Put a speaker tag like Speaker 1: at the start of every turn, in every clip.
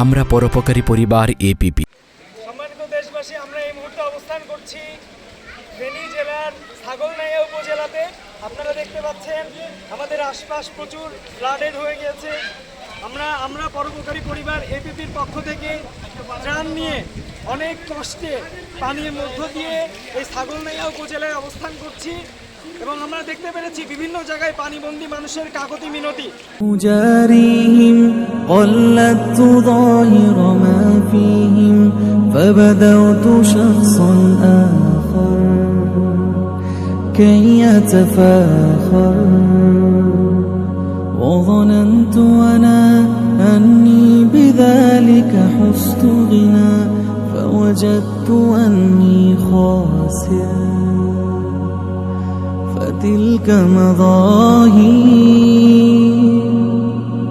Speaker 1: আমরা পরোপকারী পরিবার এপিপি।
Speaker 2: সম্মানিত দেশবাসী, আমরা এই মুহূর্তে অবস্থান করছি ফেনী জেলার ছাগলনাইয়া উপজেলাতে। আপনারা দেখতে পাচ্ছেন, আমাদের আশপাশ প্রচুর ফ্লাডেড হয়ে গেছে আমরা আমরা পরোপকারী পরিবার এপিপির পক্ষ থেকে ত্রাণ নিয়ে অনেক কষ্টে পানির মধ্য দিয়ে এই ছাগলনাইয়া উপজেলায় অবস্থান করছি এবং আমরা দেখতে পেরেছি বিভিন্ন জায়গায় পানিবন্দী মানুষের কাকতি মিনতি
Speaker 3: أجاريهم قلدت ظاهر ما فيهم فبدوت شخصا آخر كي يتفاخر وظننت أنا أني بذلك حزت غنى فوجدت أني خاسر فتلك مظاهر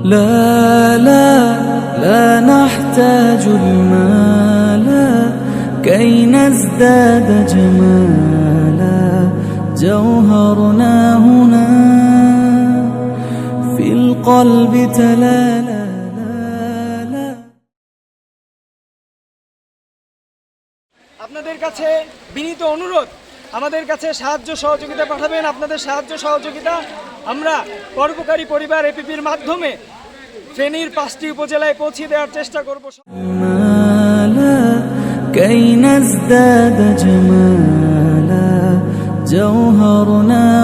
Speaker 3: لا لا لا نحتاج المال كي نزداد جمالا جوهرنا هنا في القلب تلالا
Speaker 2: আপনাদের কাছে বিনীত অনুরোধ আমাদের কাছে সাহায্য সহযোগিতা পাঠাবেন আপনাদের সাহায্য সহযোগিতা আমরা পরোপকারী পরিবার এপিপির মাধ্যমে ফেনীর পাঁচটি উপজেলায় পৌঁছে দেওয়ার চেষ্টা করব
Speaker 3: مالا كي نزداد جمالا جوهرنا هنا